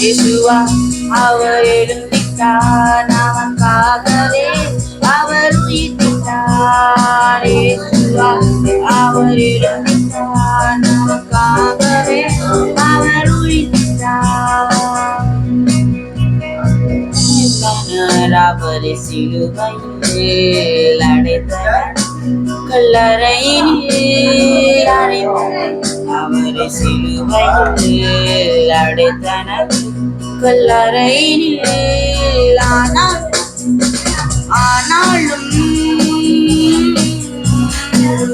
இயேசுவா அவர் எழுந்திட்டார் நமக்காகவே அவர் உயிர்த்திட்டார். இயேசுவா அவர் எழுந்திட்டார் நமக்காகவே அவர் உயிர்த்திட்டார். அவர் சிலுவையில் அடைத்தார் கல்லறையினில் அவரை சிலுவையில் அடைத்தனர். கல்லறையினில் ஆனால் ஆனாலும்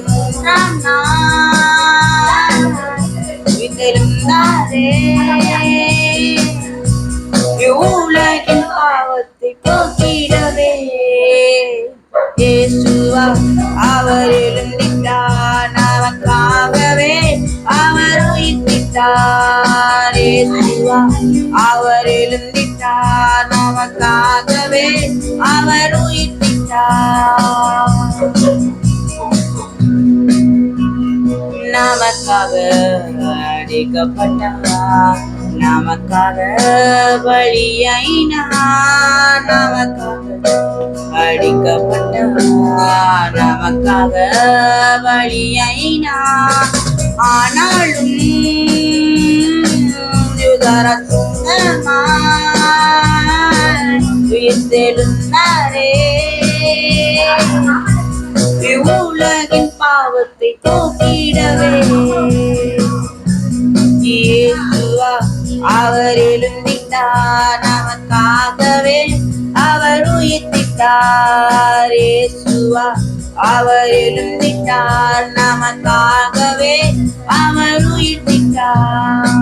மூன்றாம் நாள் அவர் எழுந்திட்டார் நமக்காகவே அவர் உயிர்த்திட்டார். நமக்காக அடிக்கப்பட்டார் நமக்காக வழியினார் நமக்காக அடிக்கப்பட்டார் நமக்காக வழியினார் ஆனால் யுதரத்துங்கமாய் உயிர்த்தெழுந்தாரே. இவ்வுலகின் பாவத்தை போக்கிடவே. அவர் எழுந்திட்டார் நமக்காகவே அவர் உயிர்த்திட்டார். இயேசுவா அவர் எழுந்திட்டார் நமக்காகவே அவர் உயிர்த்திட்டார்.